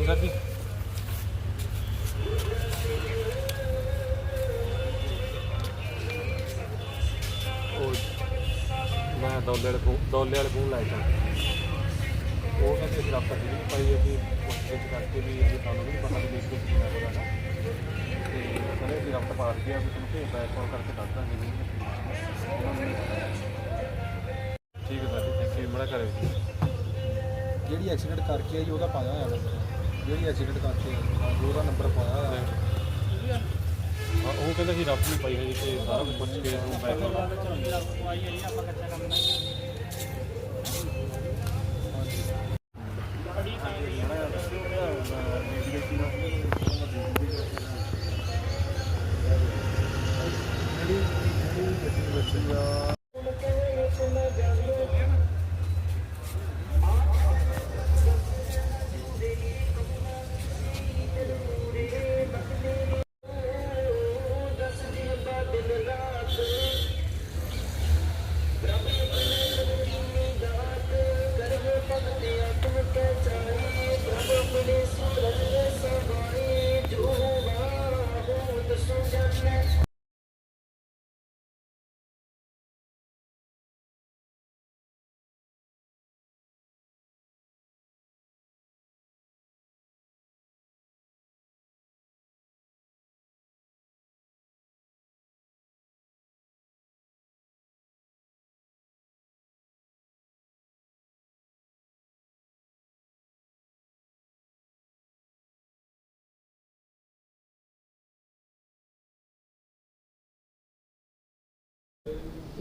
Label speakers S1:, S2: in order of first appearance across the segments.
S1: ਹਾਂਜੀ ਸਰ ਜੀ। ਉਹ ਮੈਂ ਦੌਲੇ ਵਾਲੇ ਫੋਨ ਦੌਲੇ ਵਾਲੇ ਫੋਨ ਲਾਇਆ ਸੀ ਉਹ ਕਹਿੰਦੇ ਅਸੀਂ ਰਾਬਤਾ ਜੀ ਨਹੀਂ ਪਾਈ, ਅਸੀਂ ਪੁੱਛ ਕਰਕੇ ਵੀ ਇਹ ਤੁਹਾਨੂੰ ਵੀ ਪਤਾ ਨਹੀਂ ਕਿ ਕੀ ਹੈ ਉਹਦਾ ਤੇ ਕਹਿੰਦੇ ਅਸੀਂ ਰਾਬਤਾ ਪਾ ਦਿੱਤੀ ਆ, ਵੀ ਤੁਹਾਨੂੰ ਭੇਜਦਾ ਹੈ ਫੋਨ ਕਰਕੇ ਦੱਸ ਦਾਂਗੇ ਜੀ। ਠੀਕ ਹੈ ਸਰ ਜੀ ਥੈਂਕ ਯੂ ਬੜਾ ਕਰੇ ਜੀ।
S2: ਜਿਹੜੀ ਐਕਸੀਡੈਂਟ ਕਰਕੇ ਆਈ, ਉਹਦਾ ਪਾਇਆ ਹੋਇਆ ਨੰਬਰ ਜਿਹੜੀ ਐਕਸੀਡੈਂਟ ਕਰਕੇ। ਉਹਦਾ ਨੰਬਰ ਪਾਇਆ। ਹੋਇਆ
S1: ਹਾਂ ਉਹ ਕਹਿੰਦਾ ਸੀ ਰੱਬ ਨਹੀਂ ਪਾਈ ਹੈ ਜੀ ਤੇ ਸਾਰਾ ਕੁਝ ਪੁੱਛ ਕੇ ਉਹਨੂੰ ਬੈਕ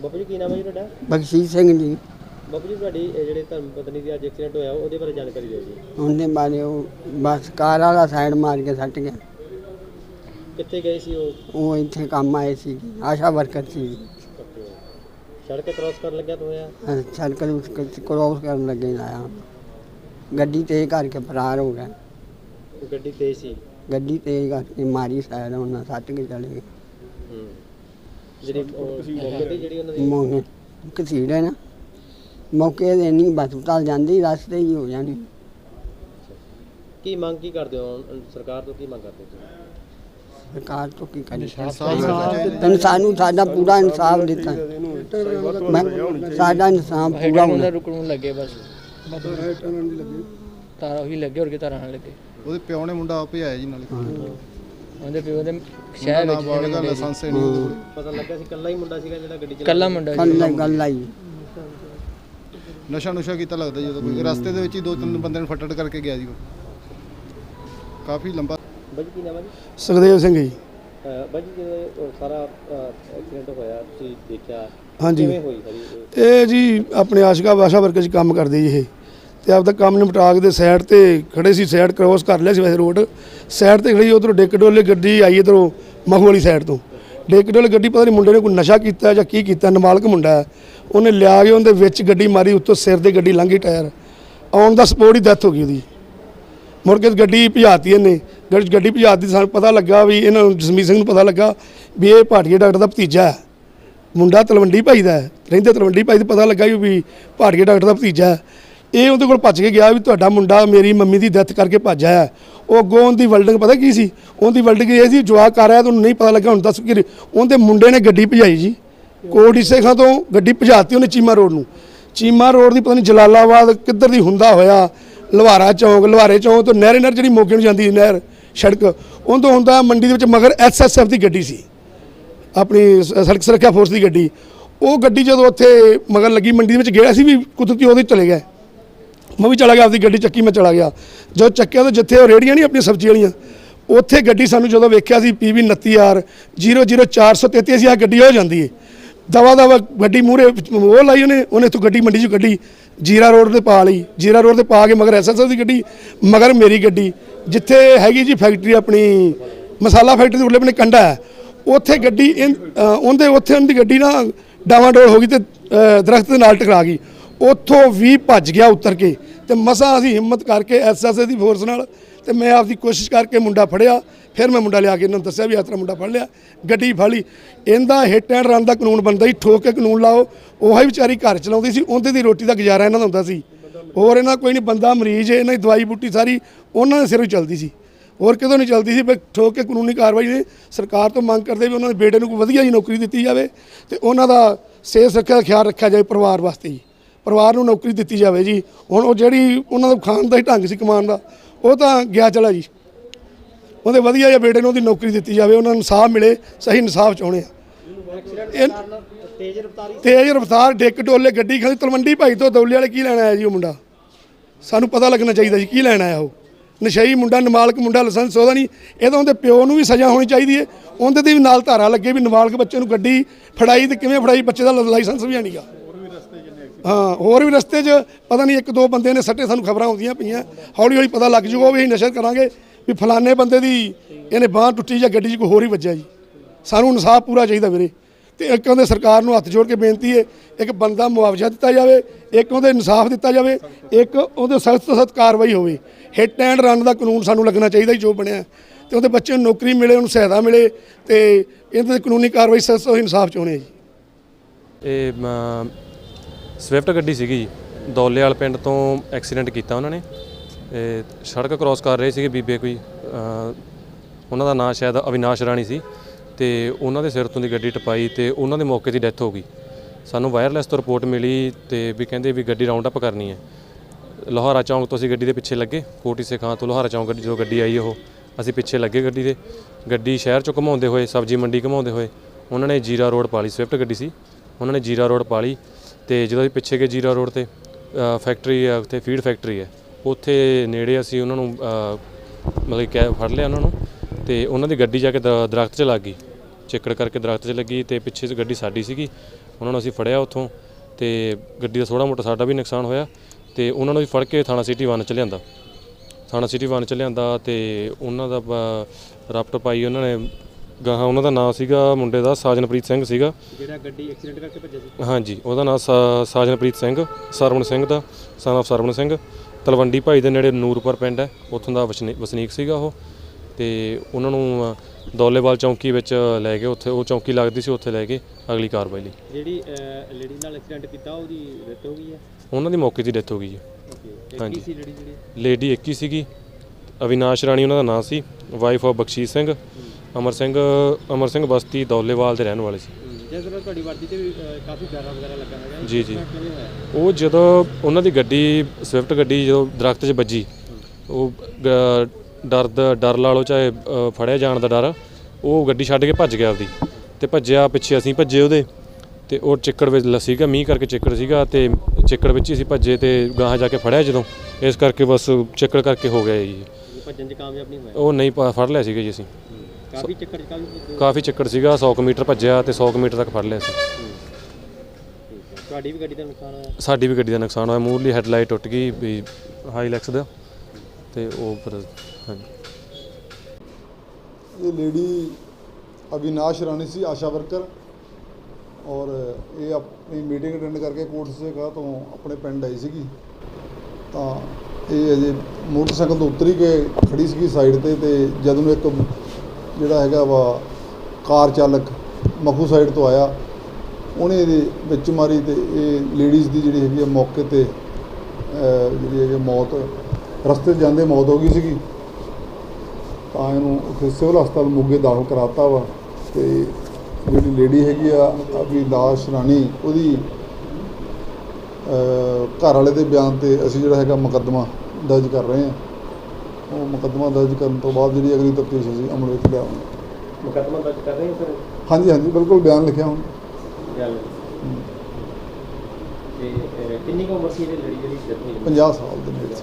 S3: ਬਾਪੂ ਜੀ ਕੀ ਨਾਮ ਹੈ ਜੀ ਤੁਹਾਡਾ?
S4: ਬਖਸ਼ੀਸ਼ ਸਿੰਘ ਜੀ।
S3: ਬਾਪੂ ਜੀ ਤੁਹਾਡੀ ਇਹ ਜਿਹੜੇ ਧਰਮ ਪਤਨੀ ਦੀ ਅੱਜ ਐਕਸੀਡੈਂਟ ਹੋਇਆ ਉਹਦੇ ਬਾਰੇ ਜਾਣਕਾਰੀ ਦਿਓ ਜੀ।
S4: ਉਹਨੇ ਬਾਰੇ ਉਹ ਬਸ ਕਾਰ ਵਾਲਾ ਸਾਈਡ ਮਾਰ ਕੇ ਸੱਟ ਗਿਆ।
S3: ਕਿੱਥੇ ਗਏ ਸੀ ਉਹ?
S4: ਉਹ ਇੱਥੇ ਕੰਮ ਆਏ ਸੀ ਆਸ਼ਾ ਵਰਕਰ ਸੀ
S3: ਸੜਕ ਕ੍ਰਾਸ ਕਰਨ ਲੱਗਿਆ ਤਾਂ ਹੋਇਆ?
S4: ਉਸ ਕ੍ਰੋਸ ਕਰਨ ਲੱਗੇ ਆਇਆ। ਗੱਡੀ ਤੇਜ਼ ਕਰਕੇ ਫਰਾਰ ਹੋ ਗਿਆ।
S3: ਉਹ ਗੱਡੀ ਤੇਜ਼ ਸੀ?
S4: ਗੱਡੀ ਤੇਜ਼ ਕਰਕੇ ਮਾਰੀ ਸਾਈਡ ਉਹਨਾਂ ਸੱਟ ਕੇ ਚਲੇ ਗਏ।
S3: ਜਿਹੜੀ ਉਹ ਮੌਕੇ ਤੇ ਜਿਹੜੀ ਉਹਨਾਂ ਦੀ
S4: ਮੋਨੇ ਕਸੀੜੇ ਨਾ। ਮੌਕੇ ਦੇ ਨਹੀਂ ਹਸਪਤਾਲ ਜਾਂਦੀ ਰਸਤੇ ਹੀ ਹੋ ਜਾਣੀ
S3: ਕੀ ਮੰਗ ਕੀ ਕਰਦੇ ਹੋ? ਸਰਕਾਰ ਤੋਂ ਕੀ ਮੰਗ ਕਰਦੇ ਹੋ?
S4: ਸਰਕਾਰ ਤੋਂ ਕੀ ਕਰੀ ਤੈਨੂੰ ਸਾਨੂੰ ਸਾਡਾ ਪੂਰਾ ਇਨਸਾਫ ਦਿੱਤਾ। ਮੈਂ- ਸਾਡਾ ਇਨਸਾਫ ਪੂਰਾ ਹੋਣਾ।
S5: ਰੁਕਣ ਲੱਗੇ ਬਸ। ਤਾਰਾ ਉਹੀ ਲੱਗੇ ਹੋਰ ਕਿ ਤਾਰਾ ਨਾਲ ਲੱਗੇ?
S2: ਉਹਦੇ ਪਿਓ ਨੇ ਮੁੰਡਾ ਆਪੇ ਆਇਆ ਜੀ ਨਾਲੇ।
S5: ਉਹਦੇ ਪਿਓ ਦੇ ਸ਼ਹਿਰ ਵਿੱਚ ਜਿਹੜੇ
S2: ਬਾਲਗਾ
S5: ਮੁੰਡੇ ਸੀ।
S2: ਲਾਇਸੈਂਸ ਹੀ ਨਹੀਂ ਉਹਦੇ ਕੋਲ
S3: ਪਤਾ ਲੱਗਾ ਸੀ ਕੱਲਾ ਹੀ ਮੁੰਡਾ ਸੀਗਾ ਜਿਹੜਾ ਗੱਡੀ ਚਲਾ
S5: ਕੱਲਾ ਮੁੰਡਾ ਸੀ।
S4: ਕੱਲ ਗੱਲ ਆਈ
S2: ਨਸ਼ਾ ਨੁਸ਼ਾ ਕੀਤਾ ਲੱਗਦਾ ਜਦੋਂ ਕੋਈ ਰਸਤੇ ਦੇ ਵਿੱਚ ਹੀ ਦੋ ਤਿੰਨ ਬੰਦੇ ਨੂੰ ਫੱਟੜ ਕਰਕੇ ਗਿਆ ਜੀ ਉਹ। ਕਾਫੀ ਲੰਬਾ
S3: ਬਾਜੀ ਕੀ ਨਾਮ ਹੈ ਜੀ?
S6: ਸੁਖਦੇਵ ਸਿੰਘ ਜੀ।
S3: ਅਹ ਬਾਜੀ ਜਦੋਂ ਸਾਰਾ ਐਕਸੀਡੈਂਟ ਹੋਇਆ ਤੁਸੀਂ ਦੇਖਿਆ
S6: ਹਾਂਜੀ।
S3: ਕਿਵੇਂ ਹੋਈ ਸਾਰੀ ਇਹ?
S6: ਇਹ ਜੀ ਆਪਣੇ ਆਸ਼ਿਕਾ ਵਾਸ਼ਾ ਵਰਕਰ 'ਚ ਕੰਮ ਕਰਦੇ ਜੀ ਇਹ। ਤੇ ਆਪਦਾ ਕੰਮ ਨਿਪਟਾ ਕੇ ਦੇ ਸਾਈਡ ਤੇ ਖੜੇ ਸੀ ਸਾਈਡ ਕ੍ਰੋਸ ਕਰ ਲਿਆ ਸੀ ਵੈਸੇ ਰੋਡ ਸਾਈਡ ਤੇ ਖੜੀ ਉਧਰੋਂ ਡਿੱਕ ਡੋਲੇ ਗੱਡੀ ਆਈ ਇਧਰੋਂ ਮਹੂ ਵਾਲੀ ਸਾਈਡ ਤੋਂ। ਡਿੱਕ ਡੋਲੇ ਗੱਡੀ ਪਤਾ ਨਹੀਂ ਮੁੰਡੇ ਨੇ ਕੋਈ ਨਸ਼ਾ ਕੀਤਾ ਜਾਂ ਕੀ ਕੀਤਾ ਨਮਾਲਕ ਮੁੰਡਾ ਹੈ। ਉਹਨੇ ਲਿਆ ਕੇ ਉਹਦੇ ਵਿੱਚ ਗੱਡੀ ਮਾਰੀ, ਉੱਤੋਂ ਸਿਰ ਦੇ ਗੱਡੀ ਲੰਘੀ ਟਾਇਰ। ਆਉਣ ਦਾ ਸਪੋਰਟ ਹੀ ਡੈਥ ਹੋ ਗਈ ਉਹਦੀ। ਮੁੜ ਕੇ ਗੱਡੀ ਭਜਾਤੀ ਇਹਨੇ। ਗੱਡੀ ਭਜਾਤੀ ਸਾਨੂੰ ਪਤਾ ਲੱਗਾ ਵੀ ਇਹਨਾਂ ਨੂੰ ਜਸਮੀਤ ਸਿੰਘ ਨੂੰ ਪਤਾ ਲੱਗਾ ਵੀ ਇਹ ਭਾਟੀਏ ਡਾਕਟਰ ਦਾ ਭਤੀਜਾ ਹੈ। ਮੁੰਡਾ ਤਲਵੰਡੀ ਭਾਈ ਦਾ ਹੈ, ਰਹਿੰਦੇ ਤਲਵੰਡੀ ਭਾਈ ਤੇ ਪਤਾ ਲੱਗਾ ਵੀ ਵੀ ਭਾਟੀਏ ਡਾਕਟਰ ਦਾ ਭਤੀਜਾ ਹੈ। ਇਹ ਉਹਦੇ ਕੋਲ ਭੱਜ ਕੇ ਗਿਆ ਵੀ ਤੁਹਾਡਾ ਮੁੰਡਾ ਮੇਰੀ ਮੰਮੀ ਦੀ ਡੈਥ ਕਰਕੇ ਭੱਜ ਆਇਆ। ਉਹ ਅੱਗੋਂ ਉਹਦੀ ਵੈਲਡਿੰਗ ਪਤਾ ਕੀ ਸੀ? ਉਹਦੀ ਵੈਲਡਿੰਗ ਇਹ ਸੀ, ਜਵਾਕ ਕਰ ਰਿਹਾ, ਤੁਹਾਨੂੰ ਨਹੀਂ ਪਤਾ ਲੱਗਾ, ਹੁਣ ਦੱਸ ਕਿ ਉਹਦੇ ਮੁੰਡੇ ਨੇ ਗੱਡੀ ਭਜਾਈ ਜੀ। ਕੋਟ ਖਾਂ ਤੋਂ ਗੱਡੀ ਭਜਾਤੀ ਉਹਨੇ ਚੀਮਾ ਰੋਡ ਨੂੰ। ਚੀਮਾ ਰੋਡ ਦੀ ਪਤਾ ਨਹੀਂ ਜਲਾਲਾਬਾਦ ਕਿੱਧਰ ਦੀ ਹੁੰਦਾ ਹੋਇਆ। ਲਵਾਰਾ ਚੌਂਕ ਲਵਾਰੇ ਚੌਂਕ ਤੋਂ ਨਹਿਰੇ ਨਹਿਰ ਜਿਹੜੀ ਮੋਗੇ ਨੂੰ ਜਾਂਦੀ ਨਹਿਰ ਸੜਕ। ਉਹ ਤੋਂ ਹੁੰਦਾ ਮੰਡੀ ਦੇ ਵਿੱਚ ਮਗਰ ਐਸਐਸਐਫ ਦੀ ਗੱਡੀ ਸੀ। ਆਪਣੀ ਸੜਕ ਸੁਰੱਖਿਆ ਫੋਰਸ ਦੀ ਗੱਡੀ। ਉਹ ਗੱਡੀ ਜਦੋਂ ਉੱਥੇ ਮਗਰ ਲੱਗੀ, ਮੰਡੀ ਦੇ ਵਿੱਚ ਗਿਆ ਸੀ ਵੀ ਕੁਦਰਤੀ ਉਹਦੇ ਚਲੇ ਗਏ। ਮੈਂ ਵੀ ਚਲਾ ਗਿਆ ਆਪਦੀ ਗੱਡੀ ਚੱਕੀ, ਮੈਂ ਚਲਾ ਗਿਆ। ਜਦੋਂ ਚੱਕਿਆ ਤਾਂ ਜਿੱਥੇ ਉਹ ਰੇੜੀਆਂ ਨਹੀਂ, ਆਪਣੀਆਂ ਸਬਜ਼ੀ ਵਾਲੀਆਂ, ਉੱਥੇ ਗੱਡੀ ਸਾਨੂੰ ਜਦੋਂ ਵੇਖਿਆ ਸੀ ਪੀਵੀ 29R 00433 ਅਸੀਂ ਆ ਗੱਡੀ ਹੋ ਜਾਂਦੀ ਏ। ਦਵਾ ਦਵਾ ਗੱਡੀ ਮੂਰੇ ਉਹ ਲਾਈ ਉਹਨੇ ਉਹਨੇ ਤੋਂ ਗੱਡੀ, ਮੰਡੀ 'ਚ ਕੱਢੀ ਜੀਰਾ ਰੋਡ ਤੇ ਪਾ ਲਈ। ਜੀਰਾ ਰੋਡ ਤੇ ਪਾ ਕੇ ਮਗਰ ਐਸਐਸਐਫ ਦੀ ਗੱਡੀ, ਮਗਰ ਮੇਰੀ ਗੱਡੀ, ਜਿੱਥੇ ਹੈਗੀ ਜੀ ਫੈਕਟਰੀ ਆਪਣੀ, ਮਸਾਲਾ ਫੈਕਟਰੀ ਦੇ ਉਰਲੇ ਆਪਣੇ ਕੰਡਾ ਹੈ। ਉੱਥੇ ਗੱਡੀ ਇਨ- ਉਹਦੇ, ਉੱਥੇ ਉਹਦੀ ਗੱਡੀ ਨਾ ਡਾਵਾਂਡੋਲ ਹੋ ਗਈ ਤੇ ਦਰਖਤ ਦੇ ਨਾਲ ਟਕਰਾ ਗਈ। ਉੱਥੋਂ ਵੀ ਭੱਜ ਗਿਆ ਉਤਰ ਕੇ ਤੇ ਮਸਾਂ ਅਸੀਂ ਹਿੰਮਤ ਕਰਕੇ ਐਸਐਸਏ ਦੀ ਫੋਰਸ ਨਾਲ ਤੇ ਮੈਂ ਆਪਦੀ ਕੋਸ਼ਿਸ਼ ਕਰਕੇ ਮੁੰਡਾ ਫੜਿਆ, ਫਿਰ ਮੈਂ ਮੁੰਡਾ ਲਿਆ ਕੇ ਇਹਨਾਂ ਨੂੰ ਦੱਸਿਆ ਵੀ ਆਤਰਾ ਮੁੰਡਾ ਫੜ ਲਿਆ, ਗੱਡੀ ਫੜ ਲਈ। ਇਹਦਾ ਹਿੱਟ ਐਂਡ ਰਨ ਦਾ ਕਾਨੂੰਨ ਬਣਦਾ ਸੀ ਠੋਕ ਕੇ ਕਾਨੂੰਨ ਲਾਓ, ਉਹ ਹੀ ਵਿਚਾਰੀ ਘਰ ਚਲਾਉਂਦੀ ਸੀ, ਉਹਦੇ ਦੀ ਰੋਟੀ ਦਾ ਗੁਜ਼ਾਰਾ ਇਹਨਾਂ ਦਾ ਹੁੰਦਾ ਸੀ। ਹੋਰ ਇਹਨਾਂ ਕੋਈ ਨਹੀਂ, ਬੰਦਾ ਮਰੀਜ਼ ਇਹਨਾਂ ਦੀ ਦਵਾਈ ਬੂਟੀ ਸਾਰੀ ਉਹਨਾਂ ਦੇ ਸਿਰੋਂ ਹੀ ਚੱਲਦੀ ਸੀ। ਹੋਰ ਕਿਤੋਂ ਨਹੀਂ ਚੱਲਦੀ ਸੀ, ਵੀ ਠੋਕ ਕੇ ਕਾਨੂੰਨੀ ਕਾਰਵਾਈ ਨੇ ਸਰਕਾਰ ਤੋਂ ਮੰਗ ਕਰਦੇ ਵੀ ਉਹਨਾਂ ਦੇ ਬੇਟੇ ਨੂੰ ਕੋਈ ਵਧੀਆ ਜੀ ਨੌਕਰੀ ਦਿੱਤੀ ਜਾਵੇ ਤੇ ਉਹਨਾਂ ਦਾ ਸਿਹਤ ਸੁਰੱਖਿਆ ਦਾ ਖਿਆਲ ਰੱਖਿਆ ਜਾਵੇ ਪਰਿਵਾਰ ਵਾਸਤੇ ਜੀ। ਪਰਿਵਾਰ ਨੂੰ ਨੌਕਰੀ ਦਿੱਤੀ ਜਾਵੇ ਜੀ। ਹੁਣ ਉਹ ਜਿਹੜੀ ਉਹਨਾਂ ਦਾ ਖਾਣ ਦਾ ਹੀ ਢੰਗ ਸੀ ਕਮਾਉਣ ਦਾ, ਉਹ ਤਾਂ ਗਿਆ ਚਲਾ ਜੀ। ਉਹਦੇ ਵਧੀਆ ਜਿਹਾ ਬੇਟੇ ਨੂੰ ਉਹਦੀ ਨੌਕਰੀ ਦਿੱਤੀ ਜਾਵੇ, ਉਹਨਾਂ ਨੂੰ ਇਨਸਾਫ ਮਿਲੇ, ਸਹੀ ਇਨਸਾਫ ਚਾਹੁੰਦੇ ਆ। ਇਹ
S3: ਤੇਜ਼ ਰਫ਼ਤਾਰੀ
S6: ਤੇਜ਼ ਰਫ਼ਤਾਰ ਡਿੱਕ ਡੋਲੇ ਗੱਡੀ ਖਾਲੀ ਤਲਵੰਡੀ ਭਾਈ ਤੋਂ ਦੌਲੇ ਵਾਲੇ ਕੀ ਲੈਣ ਆਇਆ ਜੀ ਉਹ ਮੁੰਡਾ? ਸਾਨੂੰ ਪਤਾ ਲੱਗਣਾ ਚਾਹੀਦਾ ਜੀ, ਕੀ ਲੈਣ ਆਇਆ ਉਹ? ਨਸ਼ਈ ਮੁੰਡਾ ਨਾਬਾਲਗ ਮੁੰਡਾ, ਲਾਇਸੈਂਸ ਉਹਦਾ ਨਹੀਂ। ਇਹਦਾ ਉਹਦੇ ਪਿਓ ਨੂੰ ਵੀ ਸਜ਼ਾ ਹੋਣੀ ਚਾਹੀਦੀ ਹੈ ਉਹਦੇ ਤੇ ਵੀ ਨਾਲ ਧਾਰਾ ਲੱਗੇ ਵੀ ਨਾਬਾਲਗ ਬੱਚੇ ਨੂੰ ਗੱਡੀ ਫੜਾਈ ਤੇ ਕਿਵੇਂ ਫੜਾਈ, ਬੱਚੇ ਦਾ ਲਾਇਸੈਂਸ ਵੀ ਨਹੀਂਗਾ ਹਾਂ, ਹੋਰ ਵੀ ਰਸਤੇ 'ਚ ਪਤਾ ਨਹੀਂ ਇੱਕ ਦੋ ਬੰਦੇ ਨੇ ਸੱਟੇ ਸਾਨੂੰ ਖਬਰਾਂ ਆਉਂਦੀਆਂ ਪਈਆਂ। ਹੌਲੀ ਹੌਲੀ ਪਤਾ ਲੱਗ ਜੂਗਾ, ਉਹ ਵੀ ਅਸੀਂ ਨਸ਼ਾ ਕਰਾਂਗੇ ਵੀ ਫਲਾਣੇ ਬੰਦੇ ਦੀ ਇਹਨੇ ਬਾਹ ਟੁੱਟੀ ਜਾਂ ਗੱਡੀ 'ਚ ਕੋਈ ਹੋਰ ਹੀ ਵੱਜਿਆ ਜੀ। ਸਾਨੂੰ ਇਨਸਾਫ ਪੂਰਾ ਚਾਹੀਦਾ ਵੀਰੇ। ਤੇ ਇੱਕ ਉਹਦੇ ਸਰਕਾਰ ਨੂੰ ਹੱਥ ਜੋੜ ਕੇ ਬੇਨਤੀ ਹੈ, ਇੱਕ ਬੰਦਾ ਮੁਆਵਜ਼ਾ ਦਿੱਤਾ ਜਾਵੇ, ਇੱਕ ਉਹਦੇ ਇਨਸਾਫ ਦਿੱਤਾ ਜਾਵੇ, ਇੱਕ ਉਹਦੇ ਸਖਤ ਤੋਂ ਸਖਤ ਕਾਰਵਾਈ ਹੋਵੇ। ਹਿੱਟ ਐਂਡ ਰਨ ਦਾ ਕਾਨੂੰਨ ਸਾਨੂੰ ਲੱਗਣਾ ਚਾਹੀਦਾ ਜੀ, ਜੋ ਬਣਿਆ। ਤੇ ਉਹਦੇ ਬੱਚੇ ਨੂੰ ਨੌਕਰੀ ਮਿਲੇ, ਉਹਨੂੰ ਸਹਾਇਤਾ ਮਿਲੇ, ਤੇ ਇਹਦੇ ਕਾਨੂੰਨੀ ਕਾਰਵਾਈ ਸਖਤ ਤੋਂ ਇਨਸਾਫ ਚਾਹੁੰਦੇ ਆ ਜੀ।
S1: ਇਹ ਸਵਿਫਟ ਗੱਡੀ ਸੀਗੀ ਜੀ। ਦੌਲੇਵਾਲ ਪਿੰਡ ਤੋਂ ਐਕਸੀਡੈਂਟ ਕੀਤਾ ਉਹਨਾਂ ਨੇ। ਇਹ ਸੜਕ ਕ੍ਰਾਸ ਕਰ ਰਹੇ ਸੀਗੇ ਬੀਬੇ ਕੋਈ। ਅ, ਉਹਨਾਂ ਦਾ ਨਾਂ ਸ਼ਾਇਦ ਅਵਿਨਾਸ਼ ਰਾਣੀ ਸੀ। ਤੇ ਉਹਨਾਂ ਦੇ ਸਿਰ ਤੋਂ ਦੀ ਗੱਡੀ ਟਪਾਈ ਤੇ ਉਹਨਾਂ ਦੇ ਮੌਕੇ ਦੀ ਡੈਥ ਹੋ ਗਈ। ਸਾਨੂੰ ਵਾਇਰਲੈਸ ਤੋਂ ਰਿਪੋਰਟ ਮਿਲੀ ਤੇ ਵੀ ਕਹਿੰਦੇ ਵੀ ਗੱਡੀ ਰਾਉਂਡ ਅਪ ਕਰਨੀ ਹੈ। ਲੋਹਾਰਾ ਚੌਂਕ ਤੋਂ ਅਸੀਂ ਗੱਡੀ ਦੇ ਪਿੱਛੇ ਲੱਗੇ। ਕੋਟੀ ਸੇਖਾਂ ਤੋਂ ਲੋਹਾਰਾ ਚੌਂਕ ਗੱਡੀ ਜੋ ਗੱਡੀ ਆਈ ਉਹ। ਅਸੀਂ ਪਿੱਛੇ ਲੱਗੇ ਗੱਡੀ ਦੇ। ਗੱਡੀ ਸ਼ਹਿਰ ਚੋਂ ਘਮਾਉਂਦੇ ਹੋਏ ਸਬਜ਼ੀ ਮੰਡੀ ਘਮਾਉਂਦੇ ਹੋਏ ਉਹਨਾਂ ਨੇ ਜੀਰਾ ਰੋਡ ਪਾਲੀ ਸਵਿਫਟ ਗੱਡੀ ਸੀ। ਉਹਨਾਂ ਨੇ ਜੀਰਾ ਰੋਡ ਪਾਲੀ ਤੇ ਜਦੋਂ ਅਸੀਂ ਪਿੱਛੇ ਗਏ ਜੀਰਾ ਰੋਡ ਤੇ ਫੈਕਟਰੀ ਹੈ ਉੱਥੇ ਫੀਡ ਫੈਕਟਰੀ ਹੈ ਉੱਥੇ ਨੇੜੇ ਅਸੀਂ ਉਹਨਾਂ ਨੂੰ ਮਤਲਬ ਕਿ ਫੜ ਲਿਆ ਉਹਨਾਂ ਨੂੰ ਤੇ ਉਹਨਾਂ ਦੀ ਗੱਡੀ ਜਾ ਕੇ ਦਰ- ਦਰਖਤ 'ਚ ਲੱਗ ਗਈ। ਚਿੱਕੜ ਕਰਕੇ ਦਰਖਤ 'ਚ ਲੱਗੀ ਤੇ ਪਿੱਛੇ ਗੱਡੀ ਸਾਡੀ ਸੀਗੀ। ਉਹਨਾਂ ਨੂੰ ਅਸੀਂ ਫੜਿਆ ਉੱਥੋਂ ਤੇ ਗੱਡੀ ਦਾ ਥੋੜਾ ਮੋਟਾ ਸਾਡਾ ਵੀ ਨੁਕਸਾਨ ਹੋਇਆ ਤੇ ਉਹਨਾਂ ਨੂੰ ਵੀ ਫੜ ਕੇ ਥਾਣਾ ਸਿਟੀ 1 ਚ ਲਿਆਂਦਾ। ਥਾਣਾ ਸਿਟੀ 1 ਚ ਲਿਆਂਦਾ ਤੇ ਉਹਨਾਂ ਦਾ ਬ- ਪਾਈ ਉਹਨਾਂ ਨੇ ਗਾਹਾਂ ਉਹਨਾਂ ਦਾ ਨਾਮ ਸੀਗਾ ਮੁੰਡੇ ਦਾ ਸਾਜਨਪ੍ਰੀਤ ਸਿੰਘ ਸੀਗਾ।
S3: ਜਿਹੜਾ ਗੱਡੀ ਐਕਸੀਡੈਂਟ ਕਰਕੇ ਭੱਜਿਆ ਸੀ।
S1: ਹਾਂਜੀ ਉਹਦਾ ਨਾਮ ਸਾਜਨਪ੍ਰੀਤ ਸਿੰਘ ਸਰਵਣ ਸਿੰਘ ਦਾ son of ਸਰਵਣ ਸਿੰਘ। ਤਲਵੰਡੀ ਭਾਈ ਦੇ ਨੇੜੇ ਨੂਰਪੁਰ ਪਿੰਡ ਹੈ ਉੱਥੋਂ ਦਾ ਵਸਨੀ- ਵਸਨੀਕ ਸੀਗਾ ਉਹ। ਤੇ ਉਹਨਾਂ ਨੂੰ ਦੌਲੇਵਾਲ ਚੌਂਕੀ ਵਿੱਚ ਲੈ ਗਏ ਉੱਥੇ ਉਹ ਚੌਂਕੀ ਲੱਗਦੀ ਸੀ ਉੱਥੇ ਲੈ ਗਏ ਅਗਲੀ ਕਾਰਵਾਈ ਲਈ।
S3: ਜਿਹੜੀ ਲੇਡੀ ਨਾਲ ਐਕਸੀਡੈਂਟ ਕੀਤਾ ਉਹਦੀ ਡੈਥ ਹੋ ਗਈ ਹੈ?
S1: ਉਹਨਾਂ ਦੀ ਮੌਕੇ 'ਤੇ ਹੀ ਡੈਥ ਹੋ ਗਈ
S3: ਓਕੇ
S1: ਹਾਂਜੀ।
S3: ਲੇਡੀ ਜਿਹੜੀ?
S1: ਲੇਡੀ ਇੱਕ ਹੀ ਸੀਗੀ ਅਵਿਨਾਸ਼ ਰਾਣੀ ਉਹਨਾਂ ਦਾ ਨਾਮ ਸੀ ਵਾਈਫ ਆਫ ਬਖਸ਼ੀਸ਼ ਸਿੰਘ। ਅਮਰ ਸਿੰਘ ਅਮਰ ਸਿੰਘ ਬਸਤੀ ਦੌਲੇਵਾਲ ਦੇ ਰਹਿਣ ਵਾਲੇ ਸੀ।
S3: ਜਿਸ ਤਰ੍ਹਾਂ ਤੁਹਾਡੀ ਵਰਦੀ ਤੇ ਵੀ ਅਹ, ਕਾਫੀ ਡਰਾ ਵਗੈਰਾ ਲੱਗਾ ਹੈਗਾ।
S1: ਜੀ, ਜੀ।
S3: ਕਿਵੇਂ ਹੋਇਆ?
S1: ਉਹ ਜਦੋਂ ਉਹਨਾਂ ਦੀ ਗੱਡੀ ਸਵਿਫਟ ਗੱਡੀ ਜਦੋਂ ਦਰਖਤ 'ਚ ਵੱਜੀ ਉਹ ਗ- ਡਰ ਦਾ ਡਰ ਲਾ ਲਓ ਚਾਹੇ ਅ, ਫੜਿਆ ਜਾਣ ਦਾ ਡਰ ਉਹ ਗੱਡੀ ਛੱਡ ਕੇ ਭੱਜ ਗਿਆ ਆਪਦੀ। ਤੇ ਭੱਜਿਆ ਪਿੱਛੇ ਅਸੀਂ ਭੱਜੇ ਉਹਦੇ। ਤੇ ਉਹ ਚਿੱਕੜ ਵਿੱਚ ਲ- ਸੀਗਾ ਮੀਂਹ ਕਰਕੇ ਚਿੱਕੜ ਸੀਗਾ ਤੇ ਚਿੱਕੜ ਵਿੱਚ ਹੀ ਅਸੀਂ ਭੱਜੇ ਤੇ ਗਾਹਾਂ ਜਾ ਕੇ ਫੜਿਆ ਜਦੋਂ। ਇਸ ਕਰਕੇ ਬਸ ਚਿੱਕੜ ਕਰਕੇ ਹੋ ਗਿਆ ਜੀ।
S3: ਭੱਜਣ 'ਚ ਕਾਮਯਾਬ ਨਹੀਂ ਹੋਇਆ?
S1: ਉਹ ਨਹੀਂ ਪਾ- ਫੜ ਲਿਆ ਸੀਗਾ ਜੀ ਅਸੀਂ।
S3: ਕਾਫੀ ਚੱਕਰ ਕਾਫੀ
S1: ਕਾਫੀ ਚਿੱਕੜ ਸੀਗਾ 100 ਕੁ ਮੀਟਰ ਭੱਜਿਆ ਤੇ 100 ਕੁ ਮੀਟਰ ਤੱਕ ਫੜ ਲਿਆ ਸੀ।
S3: ਤੁਹਾਡੀ ਵੀ ਗੱਡੀ ਦਾ ਨੁਕਸਾਨ ਹੋਇਆ?
S1: ਸਾਡੀ ਵੀ ਗੱਡੀ ਦਾ ਨੁਕਸਾਨ ਹੋਇਆ। ਮੂਰਲੀ ਹੈਡਲਾਈਟ ਟੁੱਟ ਗਈ ਵੀ ਹਾਈਲੈਕਸ ਦਾ ਤੇ ਉਹ ਫਿਰ ਹਾਂਜੀ।
S7: ਇਹ ਲੇਡੀ ਅਵਿਨਾਸ਼ ਰਾਣੀ ਸੀ ਆਸ਼ਾ ਵਰਕਰ। ਔਰ ਇਹ ਆਪਣੀ ਮੀਟਿੰਗ ਅਟੈਂਡ ਕਰਕੇ ਕੋਰਟ ਸੇ ਤੋਂ ਆਪਣੇ ਪਿੰਡ ਆਈ ਸੀਗੀ। ਤਾਂ ਇਹ ਅਜੇ ਮੋਟਰਸਾਈਕਲ ਤੋਂ ਉਤਰੀ ਕੇ ਖੜੀ ਸੀਗੀ ਸਾਈਡ ਤੇ ਤੇ ਜਦ ਨੂੰ ਇੱਕ ਜਿਹੜਾ ਹੈਗਾ ਵਾ ਕਾਰ ਚਾਲਕ ਮਖੂ ਸਾਈਡ ਤੋਂ ਆਇਆ। ਉਹਨੇ ਇਹਦੇ ਵਿੱਚ ਮਾਰੀ ਤੇ ਇਹ ਲੇਡੀਜ਼ ਦੀ ਜਿਹੜੀ ਹੈਗੀ ਆ ਮੌਕੇ ਤੇ ਜਿਹੜੀ ਹੈਗੀ ਆ ਮੌਤ, ਰਸਤੇ 'ਚ ਜਾਂਦੇ ਮੌਤ ਹੋ ਗਈ ਸੀਗੀ। ਤਾਂ ਇਹਨੂੰ ਉੱਥੇ ਸਿਵਲ ਹਸਪਤਾਲ ਮੋਗੇ ਦਾਖਲ ਕਰਾਤਾ ਵਾ ਤੇ ਜਿਹੜੀ ਲੇਡੀ ਹੈਗੀ ਆ ਅਭਿਲਾਸ਼ ਰਾਣੀ, ਉਹਦੀ ਘਰ ਵਾਲੇ ਦੇ ਬਿਆਨ ਤੇ ਅਸੀਂ ਜਿਹੜਾ ਹੈਗਾ ਮੁਕੱਦਮਾ ਦਰਜ ਕਰ ਰਹੇ ਹਾਂ। ਉਹ ਮੁਕੱਦਮਾ ਦਰਜ ਕਰਨ ਤੋਂ ਬਾਅਦ ਜਿਹੜੀ ਅਗਲੀ ਤਫਤੀਸ਼ ਅਸੀਂ ਅਮਲ ਵਿੱਚ ਲਿਆਵਾਂਗੇ।
S3: ਮੁਕੱਦਮਾ ਦਰਜ ਕਰ ਰਹੇ ਹੋ ਸਰ
S7: ਹਾਂਜੀ ਹਾਂਜੀ ਬਿਲਕੁਲ ਬਿਆਨ ਲਿਖਿਆ ਹੁਣ।
S3: ਗੱਲ ਤੇ ਅਹ, ਕਿੰਨੀ ਕੁ ਉਮਰ ਸੀ ਇਹਦੀ ਲੜੀ ਜਿਹੜੀ? ਹੋਈ
S7: 50 ਸਾਲ ਦੇ ਵਿੱਚ